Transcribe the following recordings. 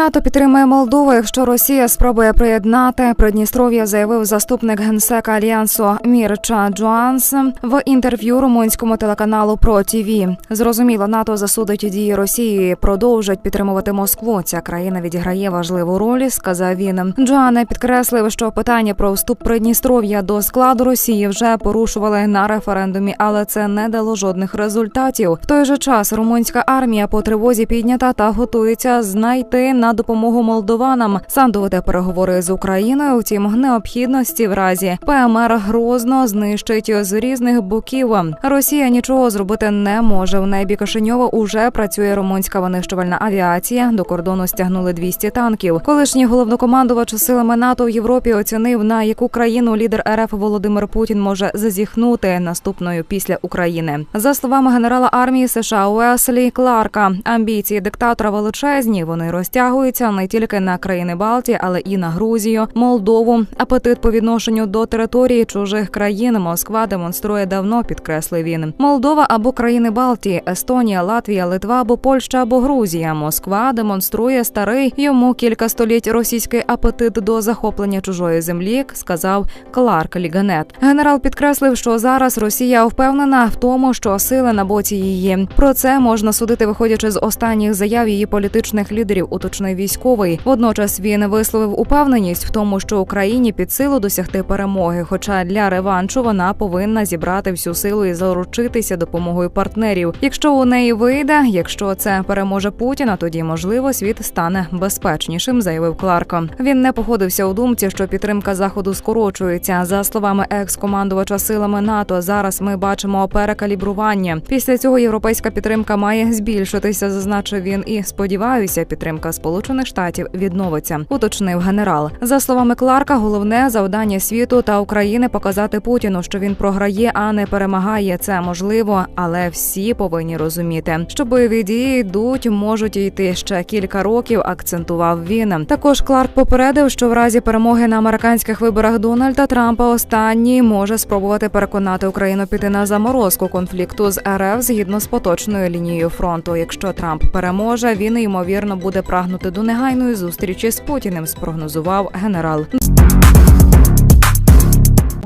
НАТО підтримує Молдову, якщо Росія спробує приєднати Придністров'я, заявив заступник генсека альянсу Мірча Джоанс в інтерв'ю румунському телеканалу Про ТІВІ. Зрозуміло, НАТО засудить дії Росії, продовжать підтримувати Москву. Ця країна відіграє важливу роль, сказав він. Джоане підкреслив, що питання про вступ Придністров'я до складу Росії вже порушували на референдумі, але це не дало жодних результатів. В той же час румунська армія по тривозі піднята та готується знайти на допомогу молдованам. Веде переговори з Україною. Втім, необхідності в разі ПМР грозно знищить з різних боків. Росія нічого зробити не може. В небі Кишиньова уже працює румунська винищувальна авіація. До кордону стягнули 200 танків. Колишній головнокомандувач силами НАТО в Європі оцінив на яку країну лідер РФ Володимир Путін може зазіхнути наступною після України. За словами генерала армії США Уеслі Кларка, амбіції диктатора величезні. Вони розтягуються не тільки на країни Балтії, але і на Грузію, Молдову. Апетит по відношенню до території чужих країн Москва демонструє давно, підкреслив він. Молдова або країни Балтії, Естонія, Латвія, Литва або Польща або Грузія. Москва демонструє старий йому кілька століть російський апетит до захоплення чужої землі, сказав Кларк Ліганет. Генерал підкреслив, що зараз Росія впевнена в тому, що сили на боці її. Про це можна судити, виходячи з останніх заяв її політичних лідерів, уточнив військовий. Водночас він висловив упевненість в тому, що Україні під силу досягти перемоги. Хоча для реваншу вона повинна зібрати всю силу і заручитися допомогою партнерів. Якщо у неї вийде, якщо це переможе Путіна, тоді можливо світ стане безпечнішим, заявив Кларко. Він не походився у думці, що підтримка заходу скорочується. За словами екс-командувача силами НАТО, зараз ми бачимо перекалібрування. Після цього європейська підтримка має збільшитися, зазначив він. І сподіваюся, підтримка Сполучених Штатів відновиться. Уточнив генерал. За словами Кларка, головне завдання світу та України показати Путіну, що він програє, а не перемагає. Це можливо, але всі повинні розуміти, що бойові дії йдуть, можуть йти ще кілька років. Акцентував він. Також Кларк попередив, що в разі перемоги на американських виборах Дональда Трампа останній може спробувати переконати Україну піти на заморозку конфлікту з РФ згідно з поточною лінією фронту. Якщо Трамп переможе, він ймовірно буде прагнути до негайної зустрічі з Путіним. Спрогнозував генерал.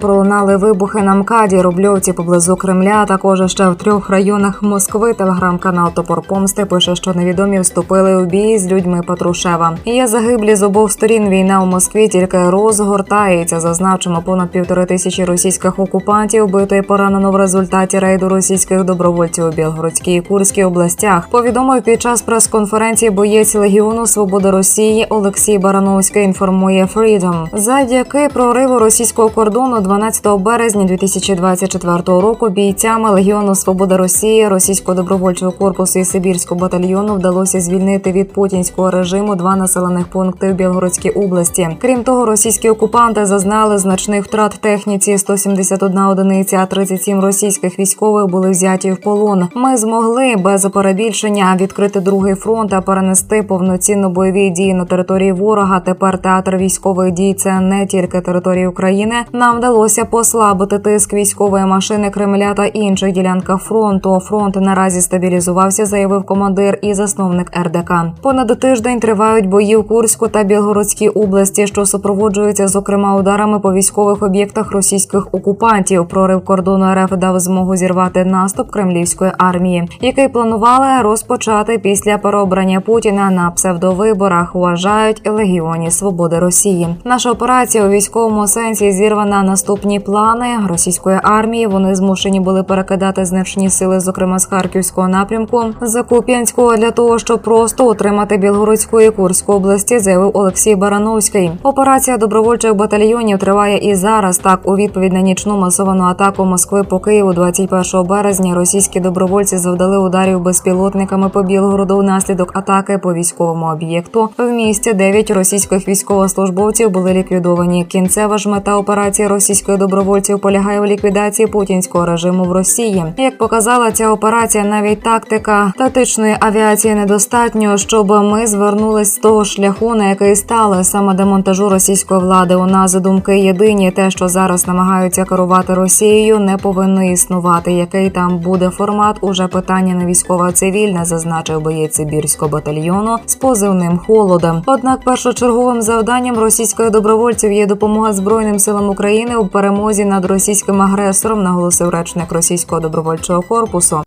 Пролунали вибухи на МКАДі, Рубльовці поблизу Кремля. Також ще в трьох районах Москви. Телеграм-канал Топор Помсти пише, що невідомі вступили у бій з людьми Патрушева. Є загиблі з обох сторін. Війна у Москві тільки розгортається. Зазначимо понад півтори тисячі російських окупантів вбито і поранено в результаті рейду російських добровольців у Білгородській і Курській областях. Повідомив під час прес-конференції боєць Легіону Свободи Росії Олексій Барановський. Інформує Freedom. Завдяки прориву російського кордону 12 березня 2024 року бійцями Легіону Свобода Росії, Російського добровольчого корпусу і Сибірського батальйону вдалося звільнити від путінського режиму два населених пункти в Білгородській області. Крім того, російські окупанти зазнали значних втрат техніці 171 одиниця, а 37 російських військових були взяті в полон. Ми змогли без перебільшення відкрити другий фронт та перенести повноцінно бойові дії на території ворога. Тепер театр військових дій це не тільки територія України. Нам вдалося послабити тиск військової машини Кремля та інших ділянках фронту. Фронт наразі стабілізувався, заявив командир і засновник РДК. Понад тиждень тривають бої в Курську та Білгородській області, що супроводжуються зокрема ударами по військових об'єктах російських окупантів. Прорив кордону РФ дав змогу зірвати наступ кремлівської армії, який планували розпочати після переобрання Путіна на псевдовиборах. Вважають легіоні свободи Росії. Наша операція у військовому сенсі зірвана наступні плани російської армії. Вони змушені були перекидати значні сили, зокрема з харківського напрямку, з Куп'янського для того, щоб просто отримати Білгородську і Курську області, заявив Олексій Барановський. Операція добровольчих батальйонів триває і зараз. Так, у відповідь на нічну масовану атаку Москви по Києву 21 березня російські добровольці завдали ударів безпілотниками по Білгороду внаслідок атаки по військовому об'єкту. В місті 9 російських військовослужбовців були ліквідовані. Кінцева ж мета операції російських російських добровольців полягає в ліквідації путінського режиму в Росії. Як показала ця операція, навіть тактика тактичної авіації недостатньо, щоб ми звернулись з того шляху, на який стали саме демонтажу російської влади. У нас думки єдині. Те, що зараз намагаються керувати Росією, не повинно існувати. Який там буде формат? Уже питання не військово цивільне, зазначив боєць Сибірського батальйону з позивним холодом. Однак першочерговим завданням російських добровольців є допомога збройним силам України у перемозі над російським агресором, наголосив речник російського добровольчого корпусу.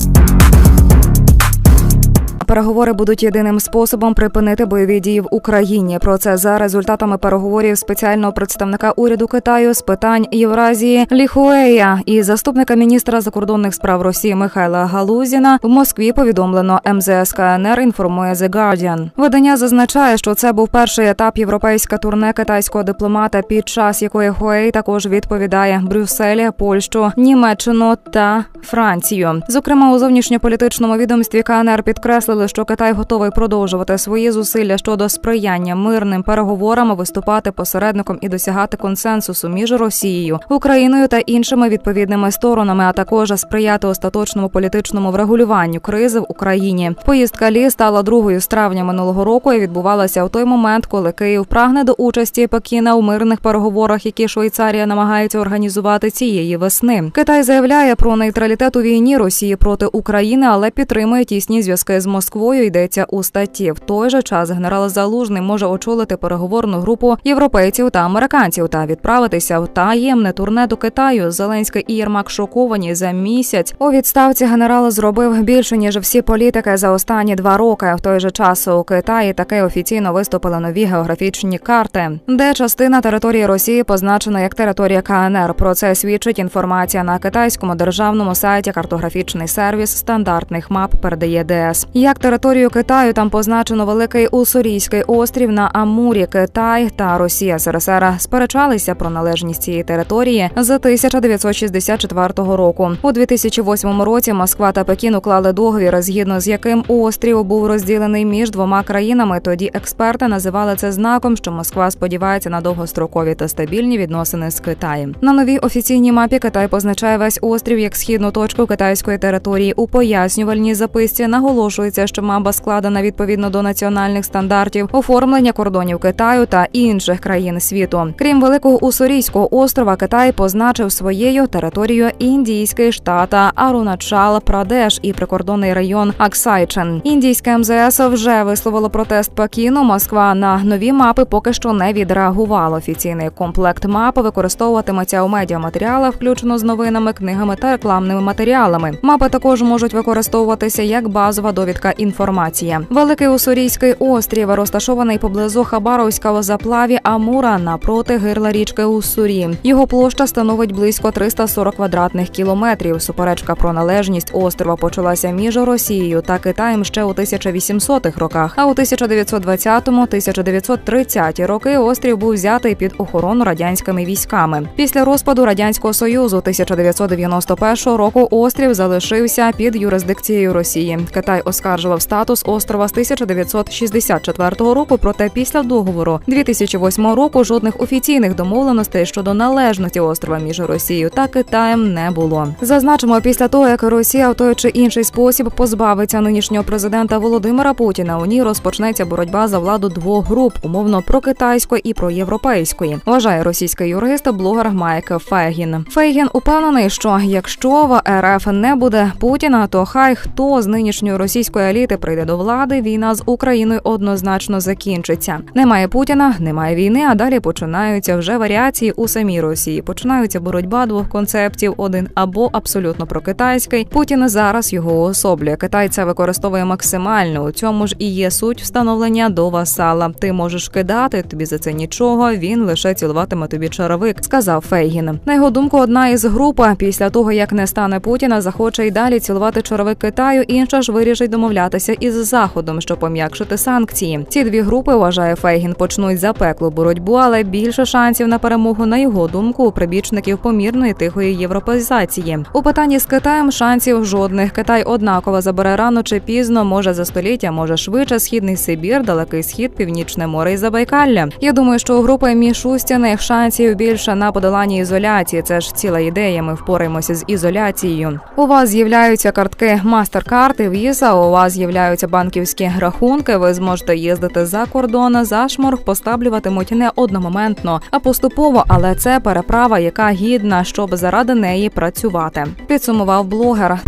Переговори будуть єдиним способом припинити бойові дії в Україні. Про це за результатами переговорів спеціального представника уряду Китаю з питань Євразії Ліхуея і заступника міністра закордонних справ Росії Михайла Галузіна в Москві повідомлено МЗС КНР. Інформує The Guardian. Видання зазначає, що це був перший етап європейська турне китайського дипломата, під час якої Хуей також відповідає Брюсселі, Польщу, Німеччину та Францію. Зокрема, у зовнішньополітичному відомстві КНР підкреслили, що Китай готовий продовжувати свої зусилля щодо сприяння мирним переговорам, виступати посередником і досягати консенсусу між Росією, Україною та іншими відповідними сторонами, а також сприяти остаточному політичному врегулюванню кризи в Україні. Поїздка Лі стала другою з травня минулого року і відбувалася у той момент, коли Київ прагне до участі Пекіна у мирних переговорах, які Швейцарія намагається організувати цієї весни. Китай заявляє про нейтралітет у війні Росії проти України, але підтримує тісні зв'язки з Москвою. Йдеться у статті. В той же час генерал Залужний може очолити переговорну групу європейців та американців та відправитися в таємне турне до Китаю. Зеленський і Єрмак шоковані за місяць. У відставці генерал зробив більше ніж всі політики за останні два роки. В той же час у Китаї таки офіційно виступили нові географічні карти, де частина території Росії позначена як територія КНР. Про це свідчить інформація на китайському державному сайті. Картографічний сервіс стандартних мап передає ДС. Як територію Китаю там позначено великий Уссурійський острів на Амурі, Китай та Росія СРСР сперечалися про належність цієї території з 1964 року. У 2008 році Москва та Пекін уклали договір, згідно з яким острів був розділений між двома країнами. Тоді експерти називали це знаком, що Москва сподівається на довгострокові та стабільні відносини з Китаєм. На новій офіційній мапі Китай позначає весь острів як східну точку китайської території. У пояснювальній записці наголошується, що мапа складена відповідно до національних стандартів оформлення кордонів Китаю та інших країн світу. Крім великого Уссурійського острова, Китай позначив своєю територією індійський штат Аруначал Прадеш і прикордонний район Аксайчен. Індійське МЗС вже висловило протест Пекіну. Москва на нові мапи поки що не відреагувала. Офіційний комплект мап використовуватиметься у медіаматеріалах, включно з новинами, книгами та рекламними матеріалами. Мапи також можуть використовуватися як базова довідка інформація. Великий Уссурійський острів розташований поблизу Хабаровська у заплаві Амура напроти гирла річки Уссурі. Його площа становить близько 340 квадратних кілометрів. Суперечка про належність острова почалася між Росією та Китаєм ще у 1800-х роках. А у 1920-1930 роки острів був взятий під охорону радянськими військами. Після розпаду радянського союзу 1991 року острів залишився під юрисдикцією Росії. Китай оскаржував статус острова з 1964 року. Проте після договору 2008 року жодних офіційних домовленостей щодо належності острова між Росією та Китаєм не було. Зазначимо, після того як Росія в той чи інший спосіб позбавиться нинішнього президента Володимира Путіна, у ній розпочнеться боротьба за владу двох груп, умовно про китайської і про європейської. Вважає російський юрист блогер Майк Фегін. Фейгін упевнений, що якщо в РФ не буде Путіна, то хай хто з нинішньої російської еліти прийде до влади, війна з Україною однозначно закінчиться. Немає Путіна, немає війни. А далі починаються вже варіації у самій Росії. Починаються боротьба двох концептів: один або абсолютно прокитайський. Путін зараз його уособлює. Китай це використовує максимально. У цьому ж і є суть встановлення до васала. Ти можеш кидати тобі за це нічого. Він лише цілуватиме тобі чаровик, сказав Фейгін. На його думку, одна із груп після того як не стане Путіна, захоче й далі цілувати чаровик Китаю. Інша ж вирішить домовляти домовлятися із заходом, щоб пом'якшити санкції. Ці дві групи вважає Фейгін почнуть запеклу боротьбу, але більше шансів на перемогу на його думку у прибічників помірної тихої європеїзації. У питанні з Китаєм шансів жодних. Китай однаково забере рано чи пізно, може за століття, може швидше. Східний Сибір, далекий схід, північне море і Забайкалля. Я думаю, що у групи Мішустіних шансів більше на подоланні ізоляції. Це ж ціла ідея. Ми впораємося з ізоляцією. У вас з'являються картки MasterCard і Visa, У вас з'являються банківські рахунки. Ви зможете їздити за кордон. Зашморг поставлюватимуть не одномоментно, а поступово. Але це переправа, яка гідна, щоб заради неї працювати. Підсумував блогер.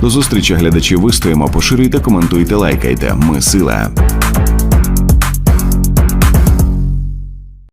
До зустрічі глядачі вистоїмо, поширюйте, коментуйте, лайкайте. Ми сила.